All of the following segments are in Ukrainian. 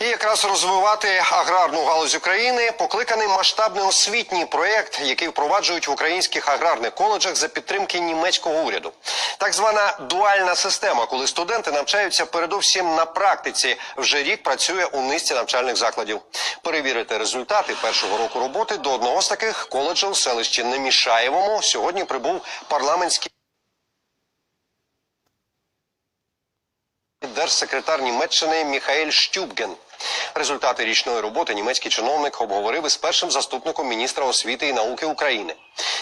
І якраз розвивати аграрну галузь України покликаний масштабний освітній проєкт, який впроваджують в українських аграрних коледжах за підтримки німецького уряду. Так звана дуальна система, коли студенти навчаються передовсім на практиці, вже рік працює у низці навчальних закладів. Перевірити результати першого року роботи до одного з таких коледжів у селищі Немішаєвому сьогодні прибув парламентський. Держсекретар Німеччини Міхаель Штюбген. Результати річної роботи німецький чиновник обговорив із першим заступником міністра освіти і науки України.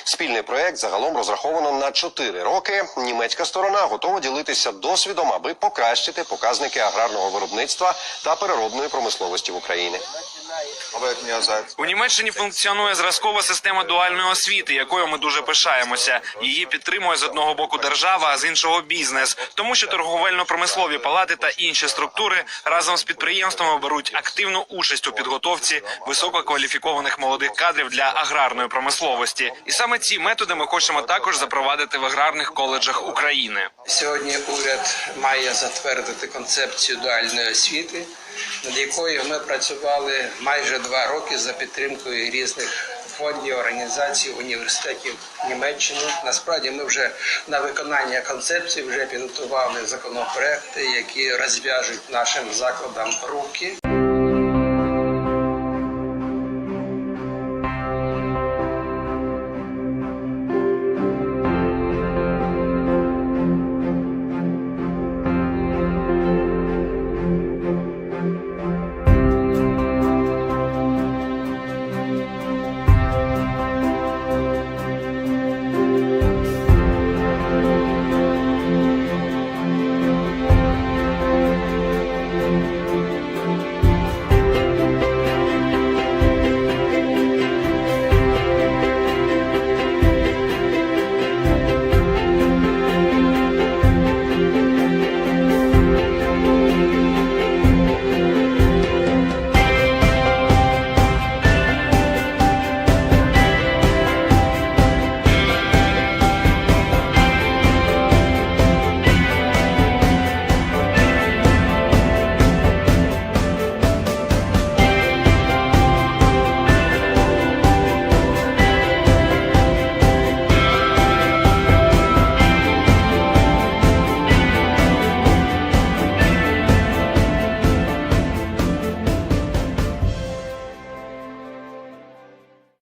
Спільний проект загалом розраховано на 4 роки. Німецька сторона готова ділитися досвідом, аби покращити показники аграрного виробництва та переробної промисловості в Україні. У Німеччині функціонує зразкова система дуальної освіти, якою ми дуже пишаємося. Її підтримує з одного боку держава, а з іншого бізнес, тому що торговельно-промислові палати та інші структури разом з підприємствами беруть активну участь у підготовці висококваліфікованих молодих кадрів для аграрної промисловості. І саме ці методи ми хочемо також запровадити в аграрних коледжах України. Сьогодні уряд має затвердити концепцію дуальної освіти, над якою ми працювали майже два роки за підтримкою різних фондів, організацій, університетів Німеччини. Насправді ми вже на виконання концепції вже підготували законопроекти, які розв'яжуть нашим закладам руки.